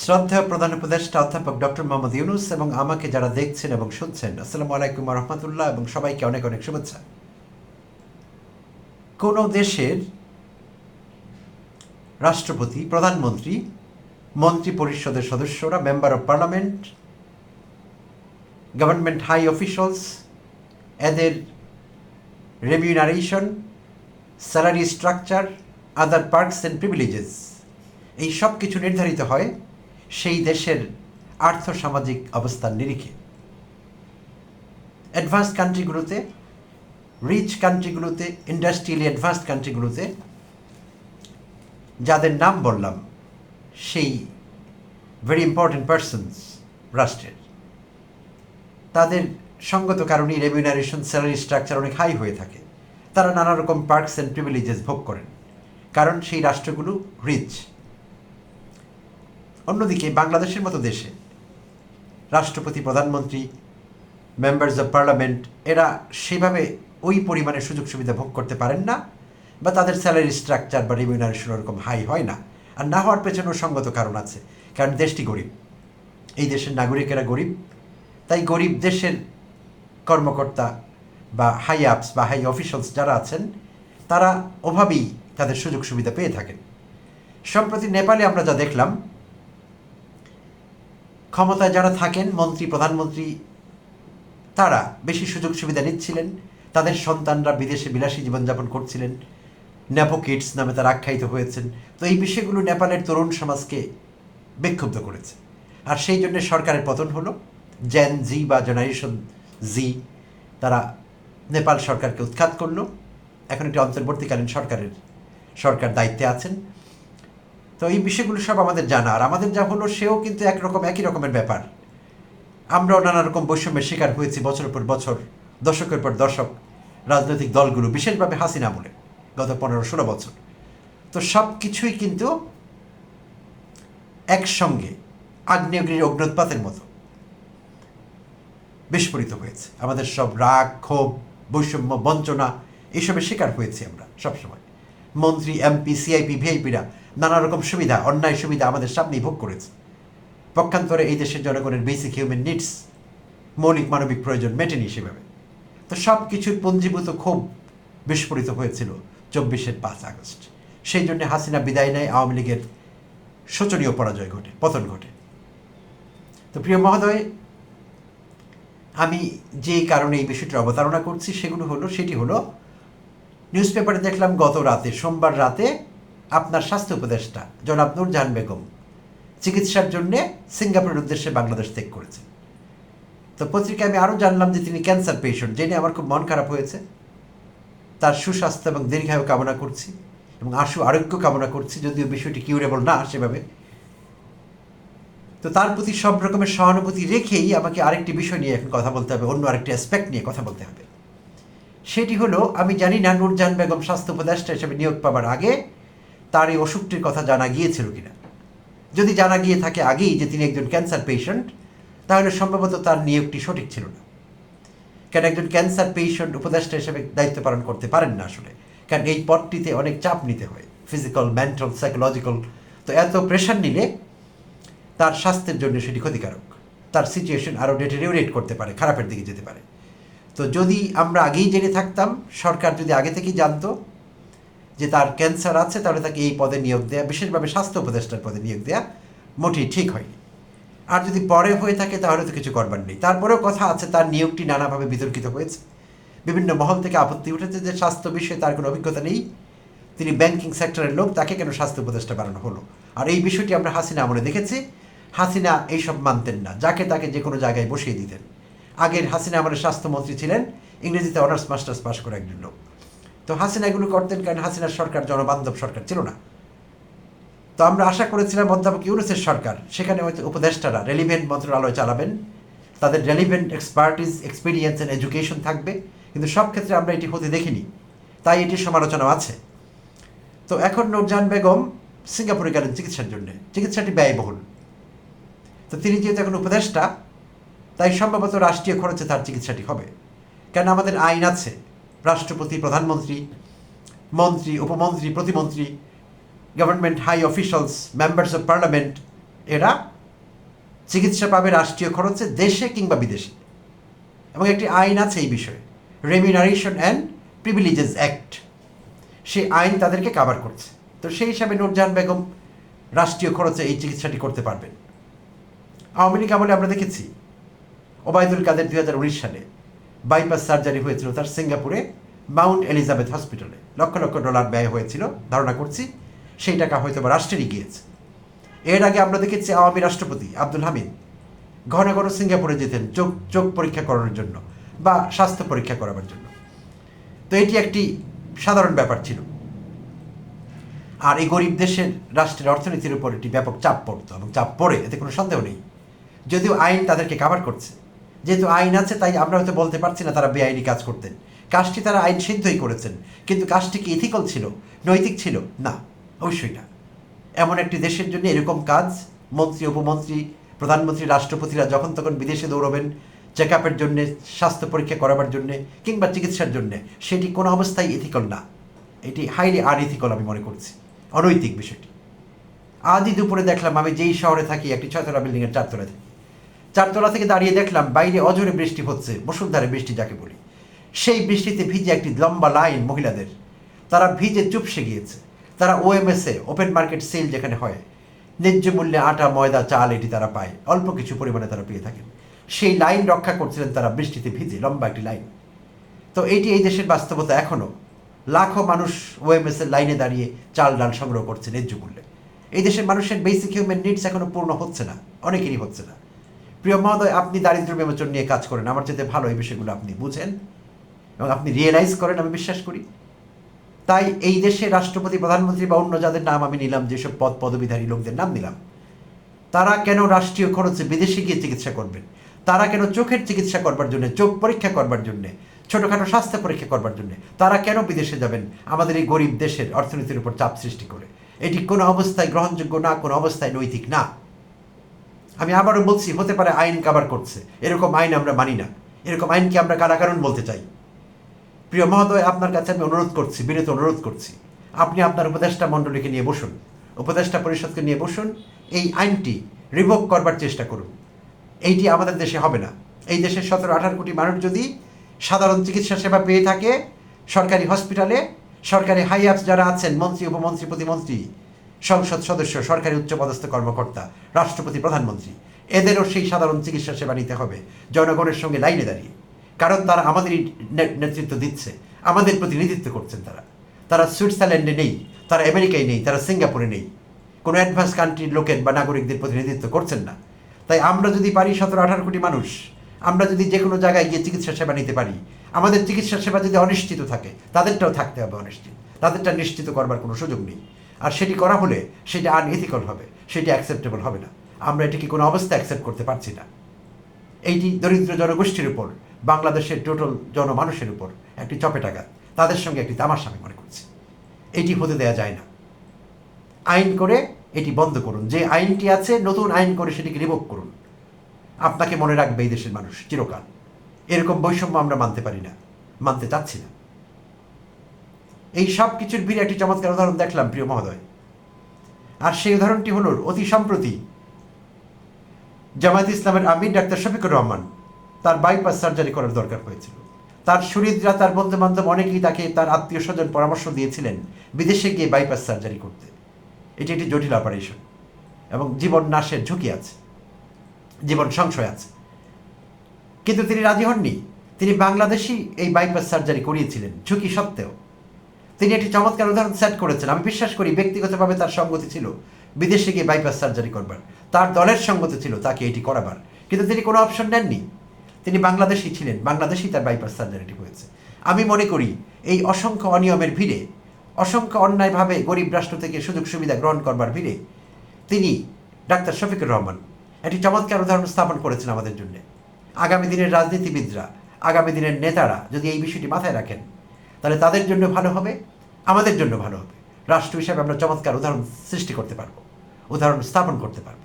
শ্রদ্ধেয় প্রধান উপদেষ্টা অধ্যাপক ডক্টর মোহাম্মদ ইউনুস এবং আমাকে যারা দেখছেন এবং শুনছেন, আসসালামু আলাইকুম রহমতুল্লাহ এবং সবাইকে অনেক অনেক শুভেচ্ছা। কোনো দেশের রাষ্ট্রপতি, প্রধানমন্ত্রী মন্ত্রী পরিষদের সদস্যরা, member of parliament, government high officials, এদের remuneration, salary structure, other perks and privileges, এই সব কিছু নির্ধারিত হয় সেই দেশের আর্থসামাজিক অবস্থার নিরিখে। অ্যাডভান্স কান্ট্রিগুলোতে রিচ কান্ট্রিগুলোতে ইন্ডাস্ট্রিয়ালি অ্যাডভান্স কান্ট্রিগুলোতে যাদের নাম বললাম, সেই ভেরি ইম্পর্টেন্ট পার্সনস রাষ্ট্রের। তাদের সঙ্গত কারণেই রেমিউনারেশন স্যালারি স্ট্রাকচার অনেক হাই হয়ে থাকে। তারা নানা রকম পার্কস অ্যান্ড প্রিভিলেজেস ভোগ করেন। কারণ সেই রাষ্ট্রগুলো রিচ অন্যদিকে বাংলাদেশের মতো দেশে রাষ্ট্রপতি, প্রধানমন্ত্রী মেম্বার্স অফ পার্লামেন্ট এরা সেভাবে ওই পরিমাণে সুযোগ সুবিধা ভোগ করতে পারেন না বা তাদের স্যালারি স্ট্রাকচার বা রেমিউনারেশন ওরকম হাই হয় না। আর না হওয়ার পেছনেও সঙ্গত কারণ আছে, কারণ দেশটি গরিব। এই দেশের নাগরিকেরা গরিব। তাই গরিব দেশের কর্মকর্তা বা হাই আপস বা হাই অফিসিয়ালস যারা আছেন, তারা ওভাবেই তাদের সুযোগ সুবিধা পেয়ে থাকেন। সম্প্রতি নেপালে আমরা যা দেখলাম ক্ষমতায় যারা থাকেন, মন্ত্রী, প্রধানমন্ত্রী, তারা বেশি সুযোগ সুবিধা নিচ্ছিলেন। তাদের সন্তানরা বিদেশে বিলাসী জীবনযাপন করছিলেন। ন্যাপো কিডস নামে তারা আখ্যায়িত হয়েছেন। তো এই বিষয়গুলো নেপালের তরুণ সমাজকে বিক্ষুব্ধ করেছে। আর সেই জন্য সরকারের পতন হলো। জেন জি বা জেনারেশন জি তারা নেপাল সরকারকে উৎখাত করল। এখন একটি অন্তর্বর্তীকালীন সরকারের, সরকার দায়িত্বে আছেন। তো এই বিষয়গুলো সব আমাদের জানা। আর আমাদের যা হলো, সেও কিন্তু একরকম একই রকমের ব্যাপার। আমরাও নানা রকম বৈষম্যের শিকার হয়েছি বছরের পর বছর, দশকের পর দশক, রাজনৈতিক দলগুলো, বিশেষভাবে হাসিনা বলে, গত পনেরো ষোলো বছর। তো সব কিছুই কিন্তু একসঙ্গে আগ্নেয়গিরির অগ্নোৎপাতের মতো বিস্ফোরিত হয়েছে। আমাদের সব রাগ, ক্ষোভ, বৈষম্য, বঞ্চনা এইসবের শিকার হয়েছি আমরা সবসময়। মন্ত্রী, এমপি, সিআইপি, ভিআইপিরা নানা রকম সুবিধা, অন্যায় সুবিধা আমাদের সামনেই ভোগ করেছে। পক্ষান্তরে এই দেশের জনগণের বেসিক হিউম্যান নিডস মৌলিক মানবিক প্রয়োজন মেটেনি সেভাবে। তো সব কিছুর পঞ্জীভূত ক্ষোভ বিস্ফোরিত হয়েছিল চব্বিশের পাঁচ আগস্ট। সেই জন্য হাসিনা বিদায় নেয়, আওয়ামী লীগের শোচনীয় পরাজয় ঘটে, পতন ঘটে। তো প্রিয় মহোদয়, আমি যে কারণে এই বিষয়টির অবতারণা করছি সেগুলো হলো, সেটি হলো নিউজ পেপারে দেখলাম গত রাতে, সোমবার রাতে আপনার স্বাস্থ্য উপদেষ্টা, জনাব নূরজাহান বেগম, চিকিৎসার জন্যে সিঙ্গাপুরের উদ্দেশ্যে বাংলাদেশ ত্যাগ করেছেন। তো পত্রিকায় আমি আরও জানলাম যে তিনি ক্যান্সার পেশেন্ট, জেনে আমার খুব মন খারাপ হয়েছে। তার সুস্বাস্থ্য এবং দীর্ঘায়ু কামনা করছি এবং আশু আরোগ্য কামনা করছি, যদিও বিষয়টি কিউরেবল না সেভাবে। তো তার প্রতি সব রকমের সহানুভূতি রেখেই আমাকে আরেকটি বিষয় নিয়ে এখন কথা বলতে হবে, অন্য আরেকটি অ্যাসপেক্ট নিয়ে কথা বলতে হবে। সেটি হলো, আমি জানি না নূরজাহান বেগম স্বাস্থ্য উপদেষ্টা হিসেবে নিয়োগ পাবার আগে তার এই অসুখটির কথা জানা গিয়েছিল কিনা। যদি জানা গিয়ে থাকে আগেই যে তিনি একজন ক্যান্সার পেশেন্ট, তাহলে সম্ভবত তার নিয়োগটি সঠিক ছিল না। কারণ একজন ক্যান্সার পেশেন্ট উপদেষ্টা হিসেবে দায়িত্ব পালন করতে পারেন না আসলে? কারণ এই পদটিতে অনেক চাপ নিতে হয় ফিজিক্যাল মেন্টাল সাইকোলজিক্যাল তো এত প্রেশার নিলে তার স্বাস্থ্যের জন্য সেটি ক্ষতিকারক। তার সিচুয়েশন আরও ডেটেরিওরেট করতে পারে, খারাপের দিকে যেতে পারে। তো যদি আমরা আগেই জেনে থাকতাম, সরকার যদি আগে থেকেই জানতো যে তার ক্যান্সার আছে, তাহলে তাকে এই পদে নিয়োগ দেওয়া বিশেষভাবে স্বাস্থ্য উপদেষ্টার পদে নিয়োগ দেওয়া মোটেই ঠিক হয়নি। আর যদি পরে হয়ে থাকে, তাহলে তো কিছু করবার নেই। তারপরেও কথা আছে, তার নিয়োগটি নানাভাবে বিতর্কিত হয়েছে। বিভিন্ন মহল থেকে আপত্তি উঠেছে যে স্বাস্থ্য বিষয়ে তার কোনো অভিজ্ঞতা নেই। তিনি ব্যাংকিং সেক্টরের লোক, তাকে কেন স্বাস্থ্য উপদেষ্টা বানানো হলো? আর এই বিষয়টি আমরা হাসিনা আমলে দেখেছি। হাসিনা এইসব মানতেন না, যাকে তাকে যে কোনো জায়গায় বসিয়ে দিতেন। আগের হাসিনা আমাদের স্বাস্থ্যমন্ত্রী ছিলেন, ইংরেজিতে অনার্স মাস্টার্স পাস করে একজন লোক। তো হাসিনা এগুলো করতেন কারণ হাসিনার সরকার জনবান্ধব সরকার ছিল না। তো আমরা আশা করেছিলাম অধ্যাপক ইউনুসের সরকার, সেখানে হয়তো উপদেষ্টারা রেলিভেন্ট মন্ত্রণালয় চালাবেন। তাদের relevant expertise experience and education থাকবে। কিন্তু সব ক্ষেত্রে আমরা এটি হতে দেখিনি। তাই এটির সমালোচনাও আছে। তো এখন নূরজাহান বেগম সিঙ্গাপুরে গেলেন চিকিৎসার জন্য। চিকিৎসাটি ব্যয়বহুল। তো তিনি যেহেতু এখন উপদেষ্টা, তাই সম্ভবত রাষ্ট্রীয় খরচে তার চিকিৎসাটি হবে। কেন? আমাদের আইন আছে। রাষ্ট্রপতি, প্রধানমন্ত্রী, মন্ত্রী, উপমন্ত্রী, প্রতিমন্ত্রী government high officials members of parliament এরা চিকিৎসা পাবে রাষ্ট্রীয় খরচে দেশে কিংবা বিদেশে। এবং একটি আইন আছে এই বিষয়ে রেমিনারেশন অ্যান্ড প্রিভিলেজেস অ্যাক্ট সেই আইন তাদেরকে কাভার করছে। তো সেই হিসাবে নূরজাহান বেগম রাষ্ট্রীয় খরচে এই চিকিৎসাটি করতে পারবেন। আওয়ামী লীগ আমলে আমরা দেখেছি, ওবায়দুল কাদের দুই হাজার উনিশ সালে বাইপাস সার্জারি হয়েছিল তার সিঙ্গাপুরে মাউন্ট এলিজাবেথ হসপিটালে। লক্ষ লক্ষ ডলার ব্যয় হয়েছিল, ধারণা করছি। সেই টাকা হয়তো বা রাষ্ট্রেরই গিয়েছে। এর আগে আমরা দেখেছি আওয়ামী রাষ্ট্রপতি আব্দুল হামিদ ঘন ঘন সিঙ্গাপুরে যেতেন চোখ চোখ পরীক্ষা করানোর জন্য বা স্বাস্থ্য পরীক্ষা করাবার জন্য। তো এটি একটি সাধারণ ব্যাপার ছিল। আর এই গরিব দেশের রাষ্ট্রের অর্থনীতির উপর একটি ব্যাপক চাপ পড়তো এবং চাপ পড়ে, এতে কোনো সন্দেহ নেই। যদিও আইন তাদেরকে কাভার করছে। যেহেতু আইন আছে, তাই আমরা হয়তো বলতে পারছি না তারা বেআইনি কাজ করতেন। কাজটি তারা আইন সিদ্ধই করেছেন, কিন্তু কাজটি কি ইথিক্যাল ছিল, নৈতিক ছিল? না, অবশ্যই না। এমন একটি দেশের জন্য এরকম কাজ, মন্ত্রী, উপমন্ত্রী, প্রধানমন্ত্রী, রাষ্ট্রপতিরা যখন তখন বিদেশে দৌড়বেন চেক আপের জন্যে, স্বাস্থ্য পরীক্ষা করাবার জন্যে, কিংবা চিকিৎসার জন্যে, সেটি কোনো অবস্থায় ইথিক্যাল না। এটি হাইলি আনইথিক্যাল আমি মনে করছি, অনৈতিক বিষয়টি। আজই দুপুরে দেখলাম আমি যেই শহরে থাকি, একটি ছয়তলা বিল্ডিংয়ের চারতলা থাকি চারতলা থেকে দাঁড়িয়ে দেখলাম বাইরে অজরে বৃষ্টি হচ্ছে মুসুলধারে বৃষ্টি যাকে বলি। সেই বৃষ্টিতে ভিজে একটি লম্বা লাইন মহিলাদের, তারা ভিজে চুপসে গিয়েছে। তারা ওএমএসে ওপেন মার্কেট সেল যেখানে হয়, ন্যায্য মূল্যে আটা, ময়দা, চাল এটি তারা পায়, অল্প কিছু পরিমাণে তারা পেয়ে থাকেন। সেই লাইন রক্ষা করছিলেন তারা বৃষ্টিতে ভিজে, লম্বা একটি লাইন। তো এটি এই দেশের বাস্তবতা এখনও লাখো মানুষ ওএমএস এর লাইনে দাঁড়িয়ে চাল, ডাল সংগ্রহ করছে ন্যায্য মূল্যে। এই দেশের মানুষের বেসিক হিউম্যান নিডস এখনও পূর্ণ হচ্ছে না, অনেকেরই হচ্ছে না। প্রিয় মহোদয়, আপনি দারিদ্র বিমোচন নিয়ে কাজ করেন। আমার চেয়ে ভালো এই বিষয়গুলো আপনি বুঝেন এবং আপনি রিয়েলাইজ করেন, আমি বিশ্বাস করি। তাই এই দেশে রাষ্ট্রপতি, প্রধানমন্ত্রী বা অন্য যাদের নাম আমি নিলাম, যেসব পদ পদবিধারী লোকদের নাম নিলাম, তারা কেন রাষ্ট্রীয় খরচে বিদেশে গিয়ে চিকিৎসা করবেন? তারা কেন চোখের চিকিৎসা করবার জন্য, চোখ পরীক্ষা করবার জন্য, ছোটোখাটো স্বাস্থ্য পরীক্ষা করবার জন্য, তারা কেন বিদেশে যাবেন? আমাদের এই গরিব দেশের অর্থনীতির উপর চাপ সৃষ্টি করে। এটি কোনো অবস্থায় গ্রহণযোগ্য না, কোনো অবস্থায় নৈতিক না। আমি আবারও বলছি, হতে পারে আইন কাভার করছে। এরকম আইন আমরা মানি না। এরকম আইনকে আমরা কারাকারণ বলতে চাই। প্রিয় মহোদয়, আপনার কাছে আমি অনুরোধ করছি, বিনীত অনুরোধ করছি। আপনি আপনার উপদেষ্টা মণ্ডলীকে নিয়ে বসুন। উপদেষ্টা পরিষদকে নিয়ে বসুন। এই আইনটি রিভোক করবার চেষ্টা করুন। এইটি আমাদের দেশে হবে না। এই দেশের সতেরো আঠারো কোটি মানুষ যদি সাধারণ চিকিৎসা সেবা পেয়ে থাকে, সরকারি হসপিটালে সরকারি হাই আপস যারা আছেন, মন্ত্রী, উপমন্ত্রী, প্রতিমন্ত্রী সংসদ সদস্য, সরকারি উচ্চপদস্থ কর্মকর্তা, রাষ্ট্রপতি, প্রধানমন্ত্রী। এদেরও সেই সাধারণ চিকিৎসা সেবা নিতে হবে। জনগণের সঙ্গে লাইনে দাঁড়িয়ে। কারণ তারা আমাদেরই নেতৃত্ব দিচ্ছে। আমাদের প্রতিনিধিত্ব করছেন তারা। তারা সুইজারল্যান্ডে নেই, তারা আমেরিকায় নেই, তারা সিঙ্গাপুরে নেই। কোনো অ্যাডভান্স কান্ট্রির লোকের বা নাগরিকদের প্রতিনিধিত্ব করছেন না। তাই আমরা যদি পারি সতেরো আঠারো কোটি মানুষ, আমরা যদি যে কোনো জায়গায় গিয়ে চিকিৎসা সেবা নিতে পারি, আমাদের চিকিৎসা সেবা যদি অনিশ্চিত থাকে, তাদেরটাও থাকতে হবে অনিশ্চিত। তাদেরটা নিশ্চিত করবার কোনো সুযোগ নেই। আর সেটি করা হলে সেটা আনএথিক্যাল হবে, সেটি অ্যাকসেপ্টেবল হবে না। আমরা এটিকে কোনো অবস্থায় অ্যাকসেপ্ট করতে পারছি না। এইটি দরিদ্র জনগোষ্ঠীর উপর, বাংলাদেশের টোটাল জনমানুষের উপর একটি চপেটাঘাত। তাদের সঙ্গে একটি তামাশা আমি মনে করছি। এটি হতে দেয়া যায় না। আইন করে এটি বন্ধ করুন। যে আইনটি আছে, নতুন আইন করে সেটিকে রিভোক করুন। আপনাকে মনে রাখবে এই দেশের মানুষ চিরকাল। এরকম বৈষম্য আমরা মানতে পারি না, মানতে চাচ্ছি না। এই সব কিছুর ভিড়ে একটি চমৎকার উদাহরণ দেখলাম, প্রিয় মহোদয়। আর সেই উদাহরণটি হল অতি সম্প্রতি জামায়াত ইসলামের আমির ডাক্তার শফিকুর রহমান, তার বাইপাস সার্জারি করার দরকার হয়েছিল। তার শরীররা, তার বন্ধু বান্ধব অনেকেই তাকে তার আত্মীয় স্বজন পরামর্শ দিয়েছিলেন বিদেশে গিয়ে বাইপাস সার্জারি করতে। এটি একটি জটিল অপারেশন এবং জীবন নাশের ঝুঁকি আছে, জীবন সংশয় আছে। কিন্তু তিনি রাজি হননি। তিনি বাংলাদেশি এই বাইপাস সার্জারি করিয়েছিলেন, ঝুঁকি সত্ত্বেও। তিনি একটি চমৎকার উদাহরণ সেট করেছেন। আমি বিশ্বাস করি ব্যক্তিগতভাবে তার সঙ্গতি ছিল বিদেশে গিয়ে বাইপাস সার্জারি করবার। তার দলের সঙ্গতি ছিল তাকে এটি করাবার। কিন্তু তিনি কোনো অপশন নেননি। তিনি বাংলাদেশি ছিলেন। বাংলাদেশি তার বাইপাস সার্জারিটি হয়েছে। আমি মনে করি এই অসংখ্য অনিয়মের ভিড়ে, অসংখ্য অন্যায়ভাবে গরিব রাষ্ট্র থেকে সুযোগ সুবিধা গ্রহণ করবার ভিড়ে তিনি ডাক্তার শফিকুর রহমান একটি চমৎকার উদাহরণ স্থাপন করেছেন আমাদের জন্য। আগামী দিনের রাজনীতিবিদরা, আগামী দিনের নেতারা যদি এই বিষয়টি মাথায় রাখেন, তাহলে তাদের জন্য ভালো হবে। আমাদের জন্য ভালো হবে। রাষ্ট্র হিসাবে আমরা চমৎকার উদাহরণ সৃষ্টি করতে পারব, উদাহরণ স্থাপন করতে পারব।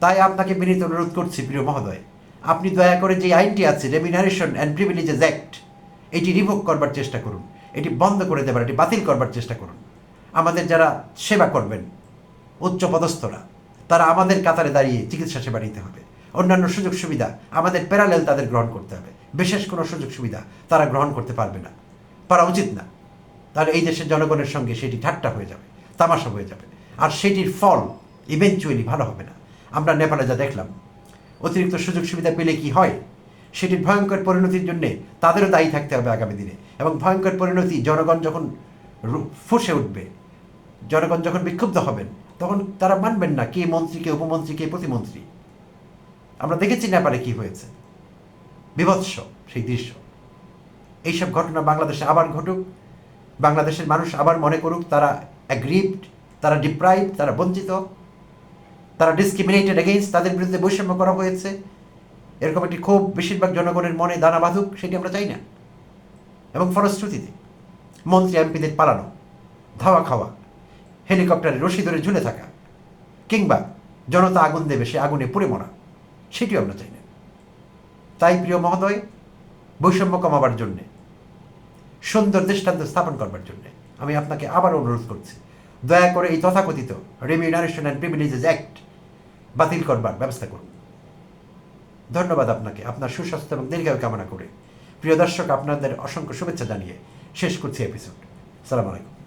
তাই আপনাকে বিনীত অনুরোধ করছি, প্রিয় মহোদয়, আপনি দয়া করে যে আইনটি আছে রেমিনারেশন অ্যান্ড প্রিভিলেজেস অ্যাক্ট এটি রিভোক করবার চেষ্টা করুন, এটি বন্ধ করে দেবার, এটি বাতিল করবার চেষ্টা করুন। আমাদের যারা সেবা করবেন, উচ্চ পদস্থরা, তারা আমাদের কাতারে দাঁড়িয়ে চিকিৎসা সেবা নিতে হবে। অন্যান্য সুযোগ সুবিধা আমাদের প্যারালেল তাদের গ্রহণ করতে হবে। বিশেষ কোনো সুযোগ সুবিধা তারা গ্রহণ করতে পারবে না। পারা উচিত না। তাহলে এই দেশের জনগণের সঙ্গে সেটি ঠাট্টা হয়ে যাবে, তামাশা হয়ে যাবে। আর সেটির ফল ইভেনচুয়ালি ভালো হবে না। আমরা নেপালে যা দেখলাম, অতিরিক্ত সুযোগ সুবিধা পেলে কি হয়? সেটির ভয়ঙ্কর পরিণতির জন্য তাদেরও দায়ী থাকতে হবে আগামী দিনে। এবং ভয়ঙ্কর পরিণতি, জনগণ যখন ফুঁসে উঠবে, জনগণ যখন বিক্ষুব্ধ হবেন, তখন তারা মানবেন না কে মন্ত্রী, কে উপমন্ত্রী, কে প্রতিমন্ত্রী। আমরা দেখেছি নেপালে কি হয়েছে। বিভৎস সেই দৃশ্য। এইসব ঘটনা বাংলাদেশে আবার ঘটুক বাংলাদেশের মানুষ আবার মনে করুক তারা অ্যাগ্রিভড তারা ডিপ্রাইভ তারা বঞ্চিত, তারা ডিসক্রিমিনেটেড এগেইনস্ট তাদের বিরুদ্ধে বৈষম্য করা হয়েছে। এরকম একটি ক্ষোভ বেশিরভাগ জনগণের মনে দানা বাঁধুক, সেটি আমরা চাই না। এবং ফলশ্রুতিতে মন্ত্রী এমপিদের পালানো, ধাওয়া খাওয়া, হেলিকপ্টারে রশি ধরে ঝুলে থাকা, কিংবা জনতা আগুন দেবে, সে আগুনে পুড়ে মরা, সেটিও আমরা চাই না। তাই প্রিয় মহোদয়, বৈষম্য কমাবার জন্যে সুন্দর দৃষ্টান্ত স্থাপন করবার জন্য। আমি আপনাকে আবার অনুরোধ করছি, দয়া করে এই তথাকথিত রেমিউনারেশন অ্যান্ড প্রিভিলেজেস অ্যাক্ট বাতিল করবার ব্যবস্থা করুন। ধন্যবাদ আপনাকে, আপনার সুস্বাস্থ্য এবং দীর্ঘায়ু কামনা করে। প্রিয় দর্শক, আপনাদের অসংখ্য শুভেচ্ছা জানিয়ে শেষ করছি এপিসোড সালাম আলাইকুম।